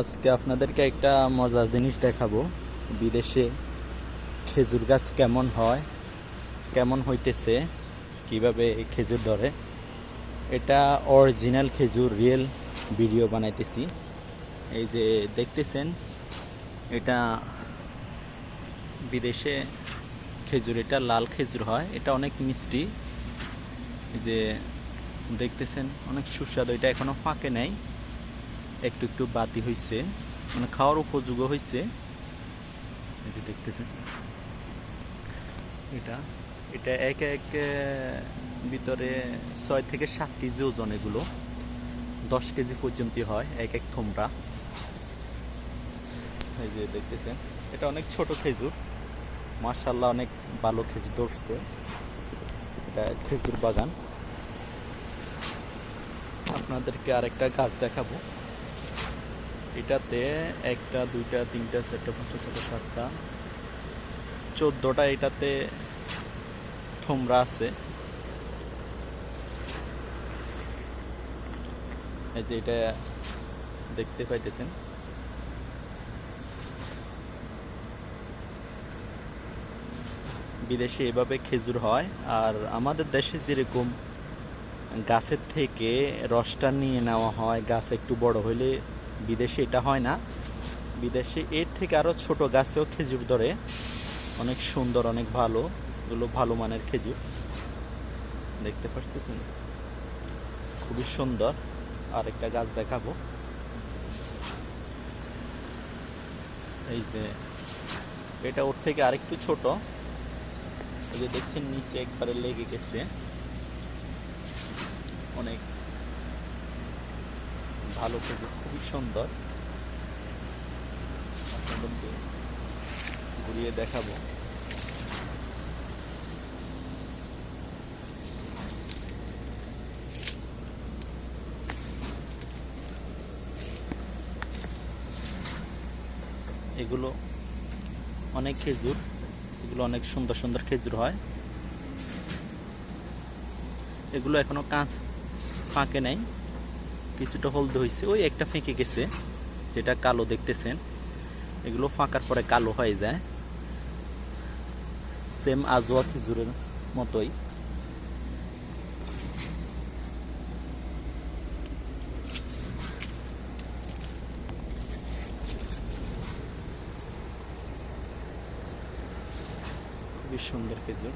আজকে আপনাদেরকে একটা মজার জিনিস দেখাবো। বিদেশে খেজুর গাছ কেমন হয়, কেমন হইতেছে, কীভাবে খেজুর ধরে। এটা অরিজিনাল খেজুর, রিয়েল ভিডিও বানাইতেছি। এই যে দেখতেছেন, এটা বিদেশে খেজুর, এটা লাল খেজুর হয়, এটা অনেক মিষ্টি। যে দেখতেছেন, অনেক সুস্বাদু, এটা এখনও ফাঁকে নাই। একটু একটু বাতি হইছে মানে খাওয়ার উপযোগ্য হইছে। এই দেখতেছেন। এটা এটা এক এক ভিতরে ছয় থেকে সাত কেজি ওজন এগুলো। দশ কেজি পর্যন্ত হয় এক এক থোমরা। এই যে দেখতেছেন, এটা অনেক ছোট খেজুর। মার্শাল্লাহ অনেক ভালো খেজুর ধরছে। এটা খেজুর বাগান। আপনাদেরকে আরেকটা গাছ দেখাবো। এটাতে একটা, দুইটা, তিনটা, চারটা, পাঁচটা ছটা সাতটা, চোদ্দোটা এটাতে থোমরা আছে। এই যে এটা দেখতে পাইতেছেন। বিদেশে এভাবে খেজুর হয়, আর আমাদের দেশে যেরকম গাছের থেকে রসটা নিয়ে নেওয়া হয়, গাছ একটু বড় হইলে বিদেশে এটা হয় না। বিদেশে এর থেকে আরও ছোট গাছেও খেজুর ধরে। অনেক সুন্দর, অনেক ভালো। এগুলো ভালো মানের খেজুর। দেখতে পাচ্ছেন খুবই সুন্দর। আর একটা গাছ দেখাবো। এই যে, এটা ওর থেকে আরেকটু ছোট। এই যে দেখছেন, নিচে একবারে লেগে গেছে। অনেক ভালো খেজুর খুবই সুন্দর। ঘুরিয়ে দেখাবো। এগুলো অনেক খেজুর, এগুলো অনেক সুন্দর সুন্দর খেজুর হয়। এগুলো এখনও কাঁচ, ফাঁকে নাই। কিছুটা হলদে হয়েছে ওই একটা ফেঁকে গেছে, যেটা কালো দেখতেছেন। এগুলো ফাঁকার পরে কালো হয়ে যায়। সেম আজোয়া খেজুরের মতোই। খুবই সুন্দর খেজুর।